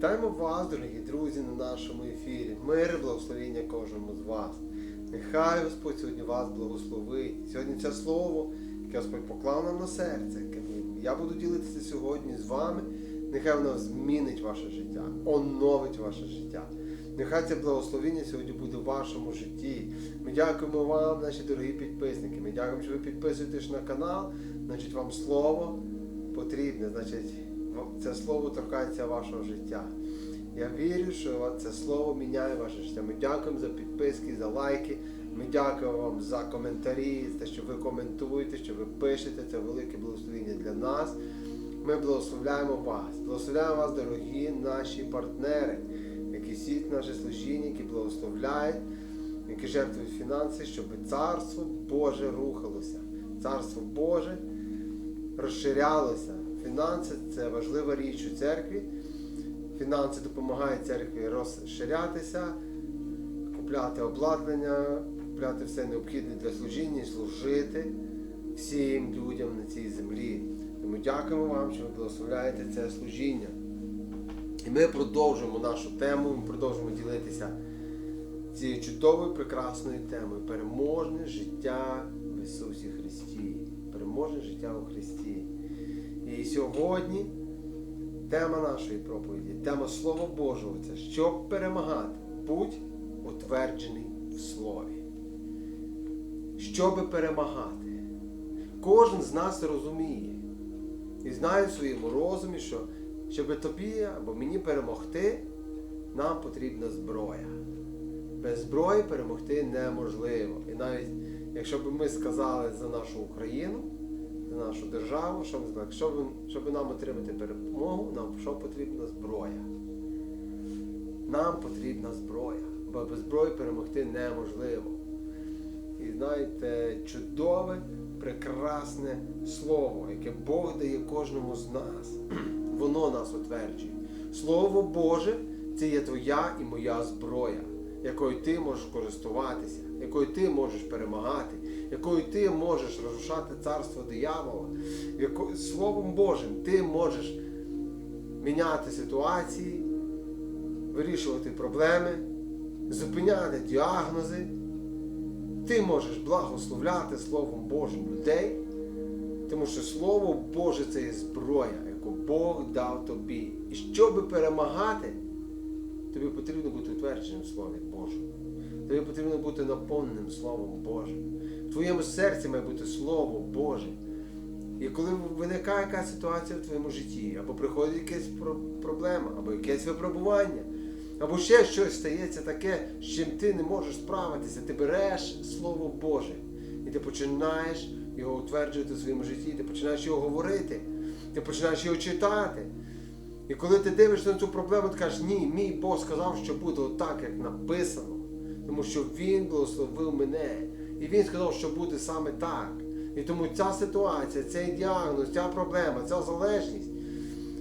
Вітаємо вас, дорогі друзі, на нашому ефірі. Мир і благословення кожному з вас. Нехай Господь сьогодні вас благословить. Сьогодні це слово, яке Господь поклав нам на серце, я буду ділитися сьогодні з вами. Нехай воно змінить ваше життя, оновить ваше життя. Нехай це благословення сьогодні буде в вашому житті. Ми дякуємо вам, наші дорогі підписники. Ми дякуємо, що ви підписуєтесь на канал. Значить, вам слово потрібне. Значить, це слово торкається вашого життя. Я вірю, що це слово міняє ваше життя. Ми дякуємо за підписки, за лайки. Ми дякуємо вам за коментарі, те, що ви коментуєте, що ви пишете. Це велике благословення для нас. Ми благословляємо вас. Благословляємо вас, дорогі наші партнери, які сіють наше служіння, які благословляють, які жертвують фінанси, щоб царство Боже рухалося. Царство Боже розширялося. Фінанси це важлива річ у церкві. Фінанси допомагають церкві розширятися, купляти обладнання, купляти все необхідне для служіння і служити всім людям на цій землі. Тому дякуємо вам, що ви благословляєте це служіння. І ми продовжуємо нашу тему, ми продовжуємо ділитися цією чудовою, прекрасною темою переможне життя в Ісусі Христі. Переможне життя у Христі. І сьогодні тема нашої проповіді, тема Слова Божого це щоб перемагати, будь утверджений в Слові. Щоби перемагати. Кожен з нас розуміє і знає в своєму розумі, що щоб тобі або мені перемогти, нам потрібна зброя. Без зброї перемогти неможливо. І навіть якщо б ми сказали за нашу Україну, нашу державу, що щоб, щоб нам отримати перемогу, нам що потрібна зброя. Нам потрібна зброя, бо без зброї перемогти неможливо. І знаєте, чудове, прекрасне слово, яке Бог дає кожному з нас. Воно нас утверджує. Слово Боже це є твоя і моя зброя, якою ти можеш користуватися, якою ти можеш перемагати, якою ти можеш розрушати царство диявола. Яко... Словом Божим ти можеш міняти ситуації, вирішувати проблеми, зупиняти діагнози. Ти можеш благословляти Словом Божим людей, тому що Слово Боже це є зброя, яку Бог дав тобі. І щоб перемагати, тобі потрібно бути утвердженим в Слові Божому. Тобі потрібно бути наповненим Словом Божим. В твоєму серці має бути Слово Боже. І коли виникає якась ситуація в твоєму житті, або приходить якась проблема, або якесь випробування, або ще щось стається таке, з чим ти не можеш справитися, ти береш Слово Боже і ти починаєш його утверджувати в своєму житті, ти починаєш його говорити, ти починаєш його читати. І коли ти дивишся на цю проблему, ти кажеш, ні, мій Бог сказав, що буде отак, як написано. Тому що Він благословив мене. І Він сказав, що буде саме так. І тому ця ситуація, цей діагноз, ця проблема, ця залежність,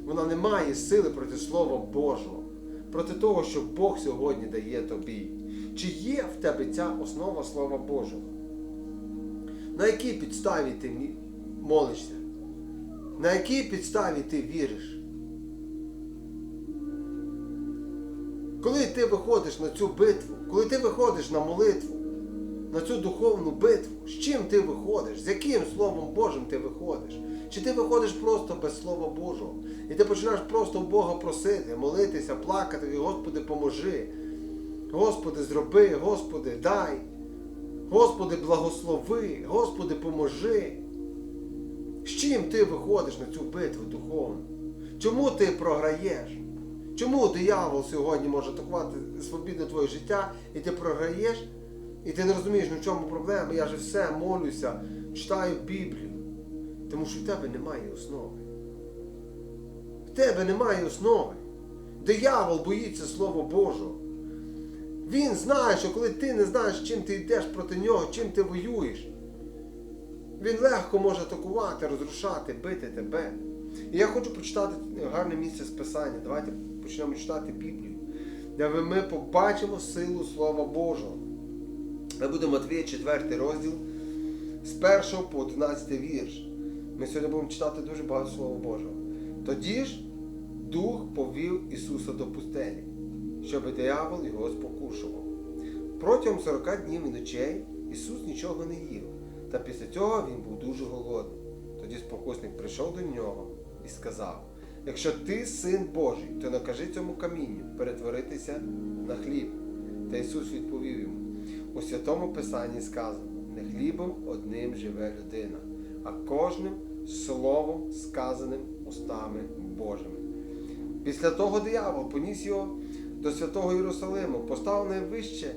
вона не має сили проти Слова Божого, проти того, що Бог сьогодні дає тобі. Чи є в тебе ця основа Слова Божого? На якій підставі ти молишся? На якій підставі ти віриш? Коли ти виходиш на цю битву, коли ти виходиш на молитву, на цю духовну битву, з чим ти виходиш? З яким Словом Божим ти виходиш? Чи ти виходиш просто без Слова Божого? І ти починаєш просто Бога просити, молитися, плакати, Господи, поможи. Господи, зроби, Господи, дай. Господи, благослови, Господи, поможи. З чим ти виходиш на цю битву духовну? Чому ти програєш? Чому диявол сьогодні може атакувати свобідне твоє життя, і ти програєш, і ти не розумієш, ну в чому проблема? Я же все молюся, читаю Біблію. Тому що в тебе немає основи. В тебе немає основи. Диявол боїться Слова Божого. Він знає, що коли ти не знаєш, чим ти йдеш проти нього, чим ти воюєш, він легко може атакувати, розрушати, бити тебе. І я хочу прочитати гарне місце з Писання. Давайте почнемо читати Біблію, де ми побачимо силу Слова Божого. Ми будемо Матвія 4 розділ з 1 по 11 вірш. Ми сьогодні будемо читати дуже багато Слова Божого. Тоді ж Дух повів Ісуса. До пустелі, щоб диявол його спокушував. Протягом 40 днів і ночей Ісус нічого не їв, та після цього він був дуже голодний. Тоді спокусник прийшов до нього і сказав: Якщо ти син Божий, то накажи цьому камінню перетворитися на хліб. Та Ісус відповів йому: у святому Писанні сказано: не хлібом одним живе людина, а кожним словом, сказаним устами Божими. Після того диявол поніс його до святого Єрусалиму, поставив найвище,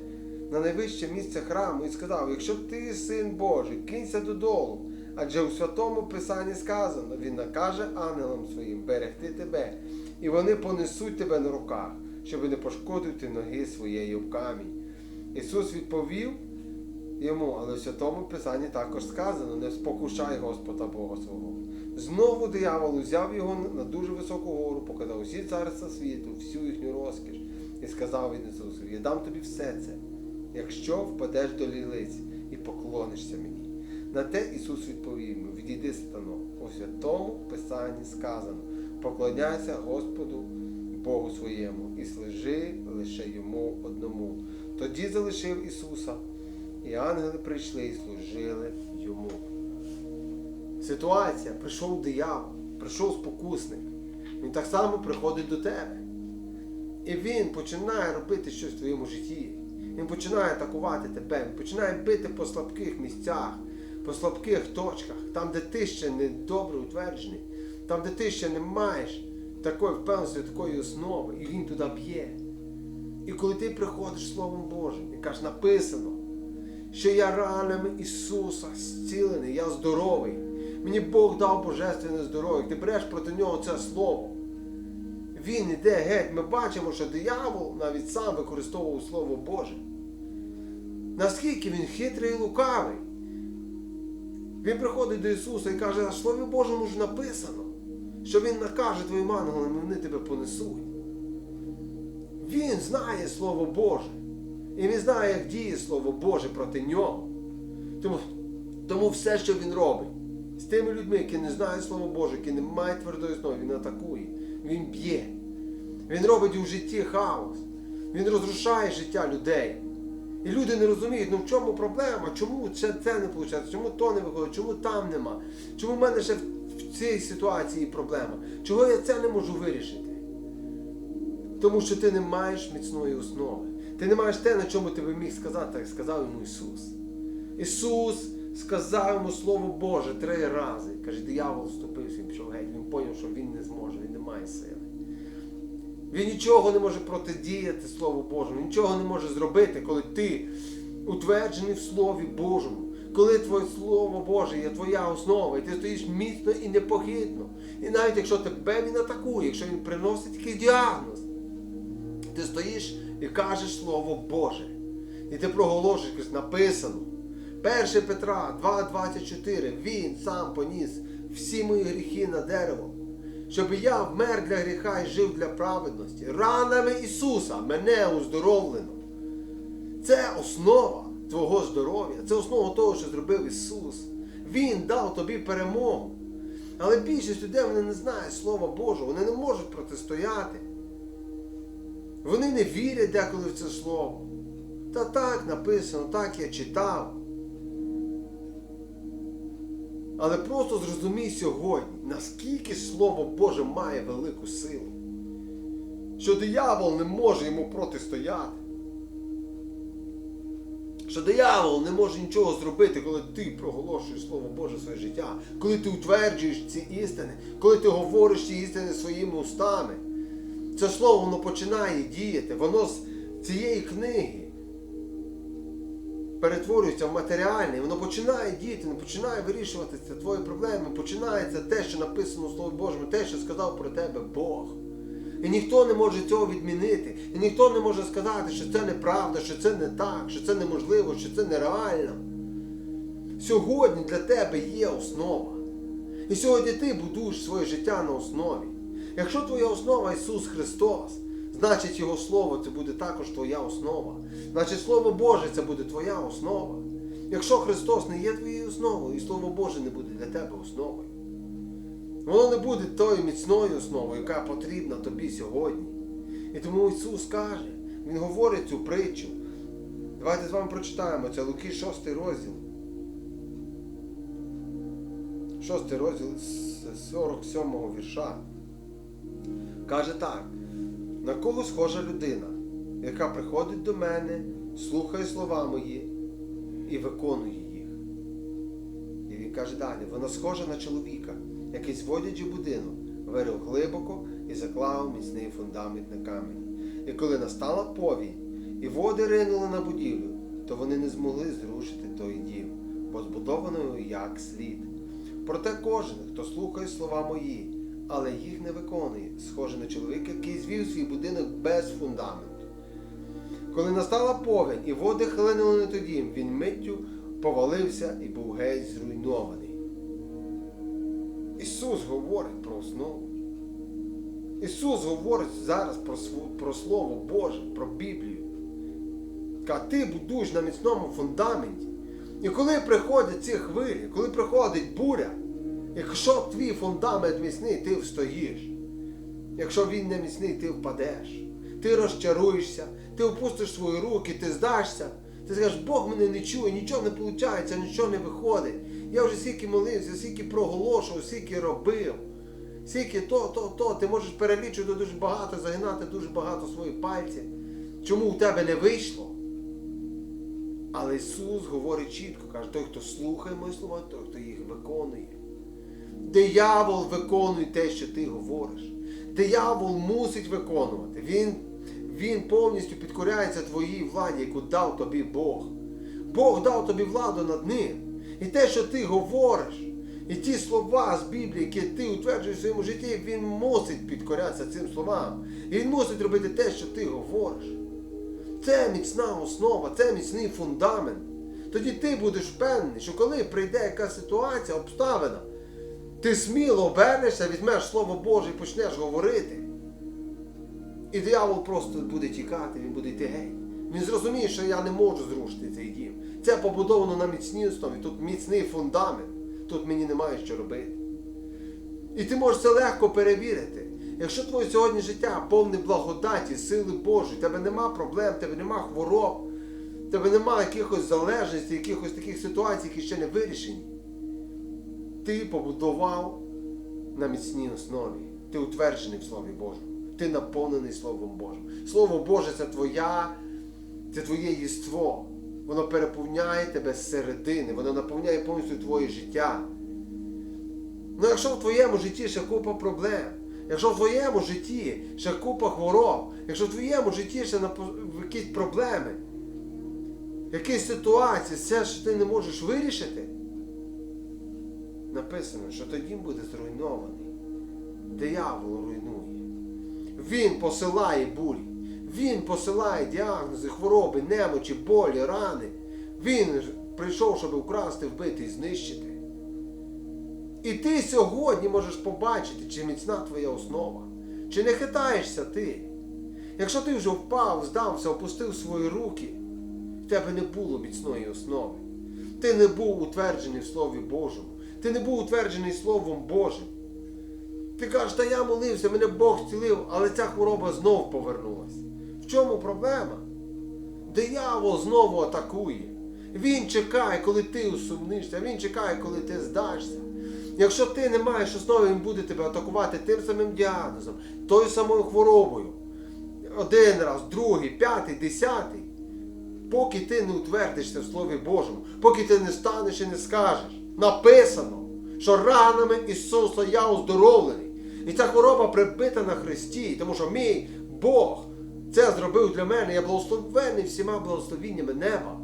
на найвище місце храму і сказав: Якщо ти син Божий, кинься додолу, адже у святому Писанні сказано, він накаже ангелам своїм берегти тебе, і вони понесуть тебе на руках, щоб не пошкодити ноги своєї об камінь. Ісус відповів йому, але в святому Писанні також сказано: не спокушай Господа Бога свого. Знову диявол узяв його на дуже високу гору, показав усі царства світу, всю їхню розкіш, і сказав він Ісусу, я дам тобі все це, якщо впадеш до лілиць і поклонишся мені. На те Ісус відповів йому, відійди сатано, у святому Писанні сказано, поклоняйся Господу Богу своєму і служи лише йому одному. Тоді залишив Ісуса, і ангели прийшли і служили йому. Ситуація, прийшов диявол, прийшов спокусник. Він так само приходить до тебе. І він починає робити щось в твоєму житті. Він починає атакувати тебе, він починає бити по слабких місцях, по слабких точках, там, де ти ще не добре утверджений, там, де ти ще не маєш такої впевненості, такої основи, і він туди б'є. І коли ти приходиш Словом Божим і кажеш, написано, що я ранами Ісуса зцілений, я здоровий. Мені Бог дав божественне здоров'я. Ти береш проти нього це слово. Він іде геть. Ми бачимо, що диявол навіть сам використовував Слово Боже. Наскільки він хитрий і лукавий. Він приходить до Ісуса і каже, в Слові Божому ж написано, що Він накаже твоїм ангелам, і вони тебе понесуть. Він знає Слово Боже. І він знає, як діє Слово Боже проти нього. Тому, тому все, що він робить, з тими людьми, які не знають Слово Боже, які не мають твердої основи, він атакує, він б'є. Він робить у житті хаос. Він розрушає життя людей. І люди не розуміють, ну в чому проблема, чому це, це не виходить, чому то не виходить, чому там нема, чому в мене ще в, цій ситуації проблема, чого я це не можу вирішити. Тому що ти не маєш міцної основи. Ти не маєш те, на чому ти би міг сказати, як сказав йому Ісус. Ісус сказав йому Слово Боже три рази. Каже, диявол вступився, пішов геть, він зрозумів, що він не зможе, він не має сили. Він нічого не може протидіяти Слову Божому, нічого не може зробити, коли ти утверджений в Слові Божому. Коли Твоє Слово Боже є твоя основа, і ти стоїш міцно і непохитно. І навіть якщо тебе він атакує, якщо він приносить якийсь діагноз, ти стоїш і кажеш Слово Боже. І ти проголошуєш, написано. 1 Петра 2,24. Він сам поніс всі мої гріхи на дерево, щоб я вмер для гріха і жив для праведності. Ранами Ісуса мене оздоровлено. Це основа твого здоров'я, це основа того, що зробив Ісус. Він дав тобі перемогу. Але більшість людей вони не знають Слова Божого, вони не можуть протистояти. Вони не вірять деколи в це слово. Та так написано, так я читав. Але просто зрозумій сьогодні, наскільки Слово Боже має велику силу, що диявол не може йому протистояти. Що диявол не може нічого зробити, коли ти проголошуєш Слово Боже своє життя, коли ти утверджуєш ці істини, коли ти говориш ці істини своїми устами. Це слово воно починає діяти, воно з цієї книги перетворюється в матеріальне, воно починає діяти, воно починає вирішуватися твої проблеми, починається те, що написано в Слові Божому, те, що сказав про тебе Бог. І ніхто не може цього відмінити. І ніхто не може сказати, що це неправда, що це не так, що це неможливо, що це нереально. Сьогодні для тебе є основа. І сьогодні ти будуєш своє життя на основі. Якщо твоя основа Ісус Христос, значить Його Слово це буде також твоя основа. Значить Слово Боже це буде твоя основа. Якщо Христос не є твоєю основою, і Слово Боже не буде для тебе основою. Воно не буде тою міцною основою, яка потрібна тобі сьогодні. І тому Ісус каже, Він говорить цю притчу. Давайте з вами прочитаємо це Луки 6 розділ. 6 розділ з 47 вірша. Каже так: на кого схожа людина, яка приходить до мене, слухає слова мої і виконує їх. І він каже далі, вона схожа на чоловіка, який, зводячи будинок, вирив глибоко і заклав міцний фундамент на камені. І коли настала повінь, і води ринули на будівлю, то вони не змогли зрушити той дім, бо збудованою як слід. Проте кожен, хто слухає слова мої, але їх не виконує, схоже на чоловіка, який звів свій будинок без фундаменту. Коли настала повінь і води хлинули на той дім, він миттю повалився і був геть зруйнований. Ісус говорить про основу. Ісус говорить зараз про, про Слово Боже, про Біблію. Ка ти будуєш на міцному фундаменті. І коли приходять ці хвилі, коли приходить буря, якщо твій фундамент міцний, ти встоїш. Якщо він не міцний, ти впадеш. Ти розчаруєшся, ти опустиш свої руки, ти здашся. Ти скажеш, Бог мене не чує, нічого не виходить, нічого не виходить. Я вже стільки молився, стільки проголошував, стільки робив. Скільки то, то, то, ти можеш перелічувати дуже багато, загинати дуже багато своїх пальців. Чому у тебе не вийшло? Але Ісус говорить чітко, каже, той, хто слухає мої слова, той, хто їх виконує. Диявол виконує те, що ти говориш. Диявол мусить виконувати. Він, він повністю підкоряється твоїй владі, яку дав тобі Бог. Бог дав тобі владу над ним. І те, що ти говориш, і ті слова з Біблії, які ти утверджуєш в своєму житті, він мусить підкорятися цим словам. Він мусить робити те, що ти говориш. Це міцна основа, це міцний фундамент. Тоді ти будеш впевнений, що коли прийде якась ситуація, обставина, ти сміло обернешся, візьмеш Слово Боже і почнеш говорити. І диявол просто буде тікати, він буде йти геть. Він зрозуміє, що я не можу зрушити цей дім. Це побудовано на міцній основі, тут міцний фундамент, тут мені немає що робити. І ти можеш це легко перевірити. Якщо твоє сьогодні життя повне благодаті, сили Божої, тебе нема проблем, тебе нема хвороб, тебе нема якихось залежностей, якихось таких ситуацій, які ще не вирішені. Ти побудував на міцній основі. Ти утверджений в Слові Божому. Ти наповнений Словом Божим. Слово Боже це твоя, це твоє єство. Воно переповняє тебе зсередини, воно наповняє повністю твоє життя. Ну якщо в твоєму житті ще купа проблем, якщо в твоєму житті ще купа хвороб, якщо в твоєму житті ще якісь проблеми, якісь ситуації, все, що ти не можеш вирішити, написано, що тоді буде зруйнований. Диявол руйнує. Він посилає бурі. Він посилає діагнози, хвороби, немочі, болі, рани. Він прийшов, щоб украсти, вбити і знищити. І ти сьогодні можеш побачити, чи міцна твоя основа, чи не хитаєшся ти. Якщо ти вже впав, здався, опустив свої руки, в тебе не було міцної основи. Ти не був утверджений в Слові Божому. Ти не був утверджений Словом Божим. Ти кажеш, та я молився, мене Бог зцілив, але ця хвороба знов повернулася. В чому проблема? Диявол знову атакує. Він чекає, коли ти усумнишся, він чекає, коли ти здашся. Якщо ти не маєш основи, він буде тебе атакувати тим самим діагнозом, тою самою хворобою. Один раз, другий, п'ятий, десятий. Поки ти не утвердишся в Слові Божому, поки ти не станеш і не скажеш. Написано, що ранами Ісуса я оздоровлений. І ця хвороба прибита на Христі, тому що мій Бог це зробив для мене. Я благословений всіма благословіннями неба.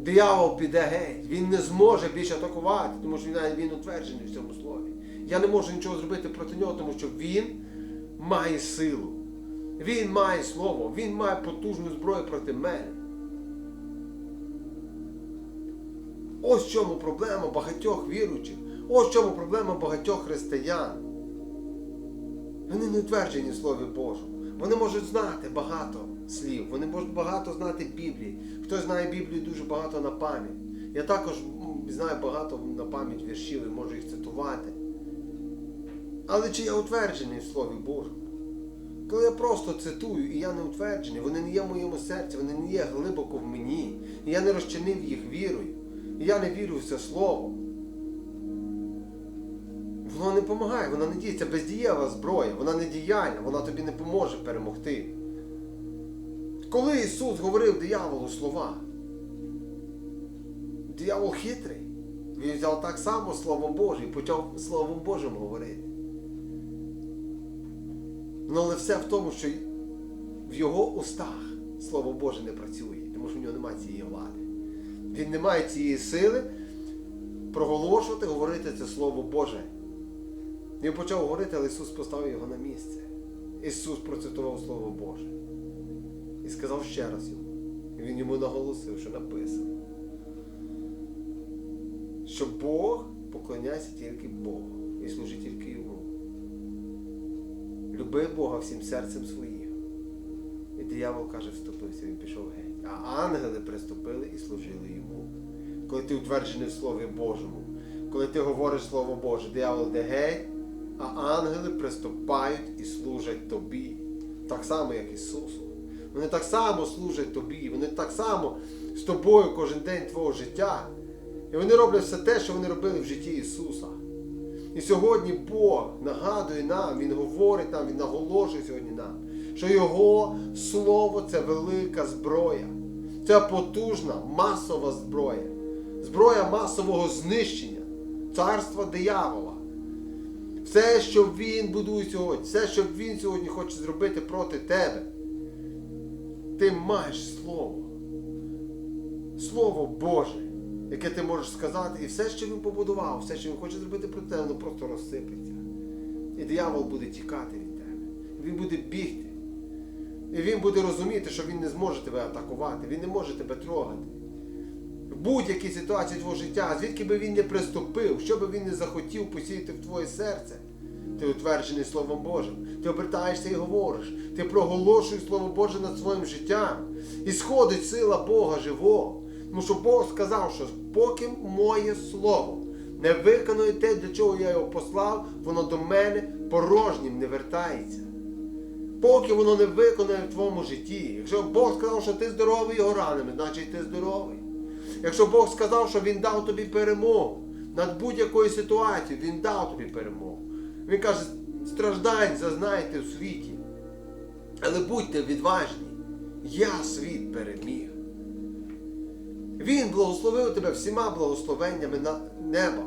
Диявол піде геть, він не зможе більше атакувати, тому що він, він утверджений в цьому слові. Я не можу нічого зробити проти нього, тому що він має силу. Він має слово, він має потужну зброю проти мене. Ось в чому проблема багатьох віруючих. Ось в чому проблема багатьох християн. Вони не утверджені в Слові Божому. Вони можуть знати багато слів, вони можуть багато знати Біблії. Хтось знає Біблію дуже багато на пам'ять. Я також знаю багато на пам'ять віршів і можу їх цитувати. Але чи я утверджений в Слові Божому? Коли я просто цитую і я не утверджений, вони не є в моєму серці, вони не є глибоко в мені. І я не розчинив їх вірою. Я не вірю в це слово. Воно не допомагає, вона не діє. Це бездієва зброя, вона не діяльна, вона тобі не поможе перемогти. Коли Ісус говорив дияволу слова, диявол хитрий. Він взяв так само Слово Боже і почав Словом Божим говорити. Ну, але все в тому, що в його устах Слово Боже не працює, тому що в нього немає цієї влади. Він не має цієї сили проголошувати, говорити це Слово Боже. Він почав говорити, але Ісус поставив його на місце. Ісус процитував Слово Боже. І сказав ще раз йому. І він йому наголосив, що написано. Що Бог поклоняється тільки Богу і служить тільки Йому. Люби Бога всім серцем своїм. І диявол каже, вступився, він пішов геть. А ангели приступили і служили йому. Коли ти утверджений в Слові Божому, коли ти говориш Слово Боже, диявол йде геть, а ангели приступають і служать тобі. Так само, як Ісусу. Вони так само служать тобі, вони так само з тобою кожен день твого життя. І вони роблять все те, що вони робили в житті Ісуса. І сьогодні Бог нагадує нам, Він говорить нам, Він наголошує сьогодні нам, що Його Слово це велика зброя. Це потужна масова зброя. Зброя масового знищення, царства диявола. Все, що він будує сьогодні, все, що він сьогодні хоче зробити проти тебе, ти маєш Слово. Слово Боже, яке ти можеш сказати, і все, що він побудував, все, що він хоче зробити проти тебе, воно просто розсипеться. І диявол буде тікати від тебе. Він буде бігти. І він буде розуміти, що він не зможе тебе атакувати, він не може тебе трогати. В будь-якій ситуації твого життя, звідки би він не приступив, що би він не захотів посіяти в твоє серце, ти утверджений Словом Божим. Ти обертаєшся і говориш. Ти проголошуєш Слово Боже над своїм життям. І сходить сила Бога живого. Тому що Бог сказав, що поки моє слово не виконує те, для чого я його послав, воно до мене порожнім не вертається. Поки воно не виконує в твоєму житті. Якщо Бог сказав, що ти здоровий його ранами, значить ти здоровий. Якщо Бог сказав, що Він дав тобі перемогу над будь-якою ситуацією, Він дав тобі перемогу. Він каже, страждань зазнайте в світі. Але будьте відважні, я світ переміг. Він благословив тебе всіма благословеннями на неба.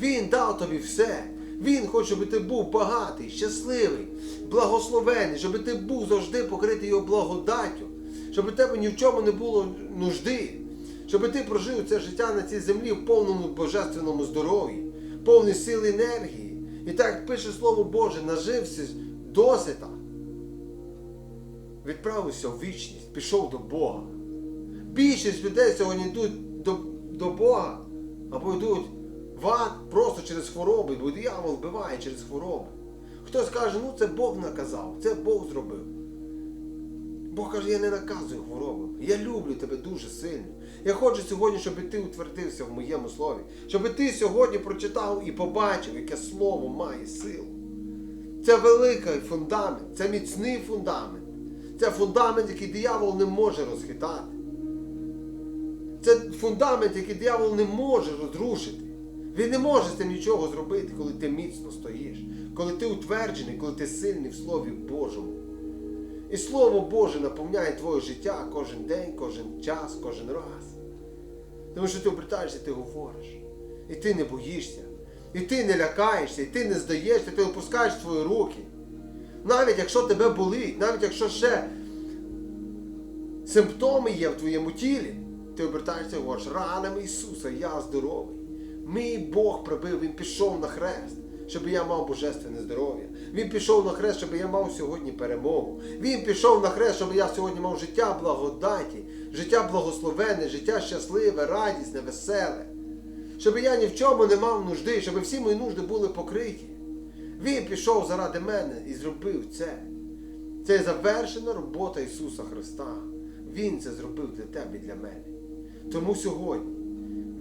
Він дав тобі все. Він хоче, щоб ти був багатий, щасливий, благословений, щоб ти був завжди покритий його благодаттю, щоб у тебе ні в чому не було нужди, щоб ти прожив це життя на цій землі в повному божественному здоров'ї, повній сили енергії. І так пише Слово Боже, нажився досита, відправився в вічність, пішов до Бога. Більшість людей сьогодні йдуть до, до Бога або йдуть в просто через хвороби, бо диявол вбиває через хвороби. Хтось каже, ну це Бог наказав, це Бог зробив. Бог каже, я не наказую хвороби. Я люблю тебе дуже сильно. Я хочу сьогодні, щоб ти утвердився в моєму слові. Щоб ти сьогодні прочитав і побачив, яке слово має силу. Це великий фундамент, це міцний фундамент. Це фундамент, який диявол не може розхитати. Це фундамент, який диявол не може розрушити. Він не може з цим нічого зробити, коли ти міцно стоїш, коли ти утверджений, коли ти сильний в Слові Божому. І Слово Боже наповняє твоє життя кожен день, кожен час, кожен раз. Тому що ти обертаєшся, ти говориш. І ти не боїшся. І ти не лякаєшся, і ти не здаєшся, ти опускаєш свої руки. Навіть якщо тебе болить, навіть якщо ще симптоми є в твоєму тілі, ти обертаєшся і говориш, ранами Ісуса, я здоровий. Мій Бог прибив, Він пішов на хрест, щоб я мав божественне здоров'я. Він пішов на хрест, щоб я мав сьогодні перемогу. Він пішов на хрест, щоб я сьогодні мав життя благодаті, життя благословенне, життя щасливе, радісне, веселе. Щоб я ні в чому не мав нужди, щоб всі мої нужди були покриті. Він пішов заради мене і зробив це. Це завершена робота Ісуса Христа. Він це зробив для тебе і для мене. Тому сьогодні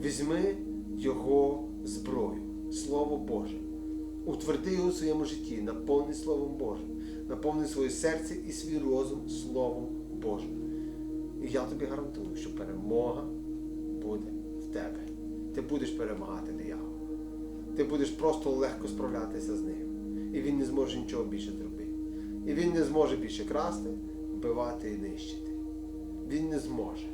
візьми Його зброю, Слово Боже. Утверди його у своєму житті, наповни Словом Божим. наповни своє серце і свій розум Словом Божим. І я тобі гарантую, що перемога буде в тебе. Ти будеш перемагати диявола. Ти будеш просто легко справлятися з ним. І він не зможе нічого більше зробити. І він не зможе більше красти, вбивати і нищити. Він не зможе.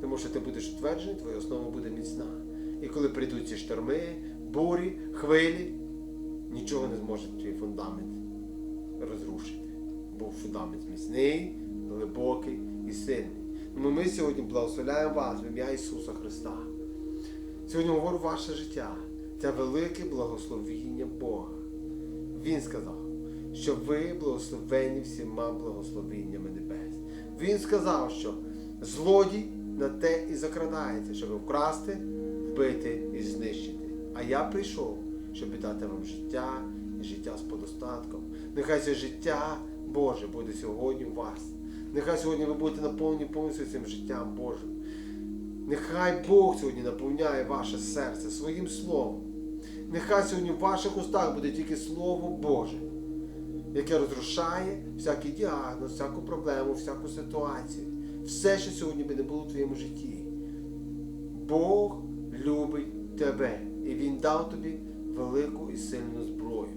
Тому що ти будеш утверджений, твоя основа буде міцна. І коли прийдуть ці шторми, бурі, хвилі, нічого не зможе твій фундамент розрушити. Бо фундамент міцний, глибокий і сильний. Тому ми сьогодні благословляємо вас в ім'я Ісуса Христа. Сьогодні говорю ваше життя. Це велике благословіння Бога. Він сказав, що ви благословені всіма благословіннями небес. Він сказав, що злодій на те і закрадається, щоб вкрасти, вбити і знищити. А я прийшов, щоб дати вам життя і життя з подостатком. Нехай це життя Боже буде сьогодні у вас. Нехай сьогодні ви будете наповнені повністю цим життям Божим. Нехай Бог сьогодні наповняє ваше серце своїм словом. Нехай сьогодні в ваших устах буде тільки Слово Боже, яке розрушає всякий діагноз, всяку проблему, всяку ситуацію. Все, що сьогодні би не було в твоєму житті. Бог любить тебе. І Він дав тобі велику і сильну зброю.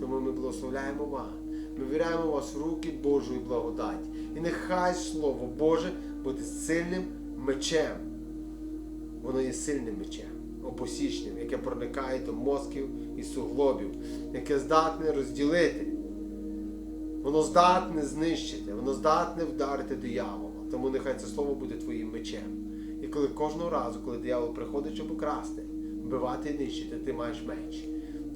Тому ми благословляємо вас. Ми віряємо вас в руки Божої благодаті. І нехай Слово Боже буде сильним мечем. Воно є сильним мечем, опосічним, яке проникає до мозків і суглобів, яке здатне розділити. Воно здатне знищити, воно здатне вдарити диявола. Тому нехай це слово буде твоїм мечем. Коли кожного разу, коли диявол приходить, щоб украсти, вбивати і нищити, ти маєш меч.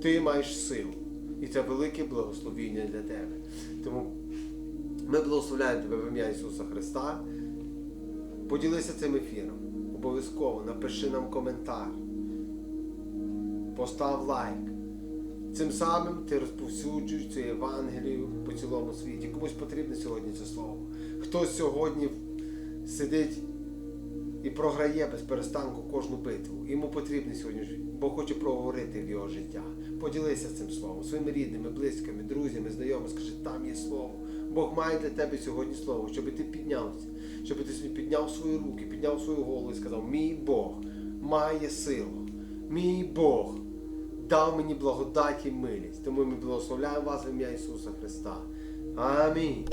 Ти маєш силу. І це велике благословіння для тебе. Тому ми благословляємо тебе в ім'я Ісуса Христа. Поділися цим ефіром. Обов'язково напиши нам коментар. Постав лайк. Цим самим ти розповсюджуєш цю Євангелію по цілому світі. Комусь потрібне сьогодні це слово. Хтось сьогодні сидить і програє без перестанку кожну битву. Йому потрібне сьогодні, Бог хоче проговорити в його життя. Поділися цим словом своїми рідними, близькими, друзями, знайомими. Скажи, там є слово. Бог має для тебе сьогодні слово, щоб ти піднявся, щоб ти сьогодні підняв свої руки, підняв свою голову і сказав: Мій Бог має силу. Мій Бог дав мені благодать і милість. Тому ми благословляємо вас в ім'я Ісуса Христа. Амінь.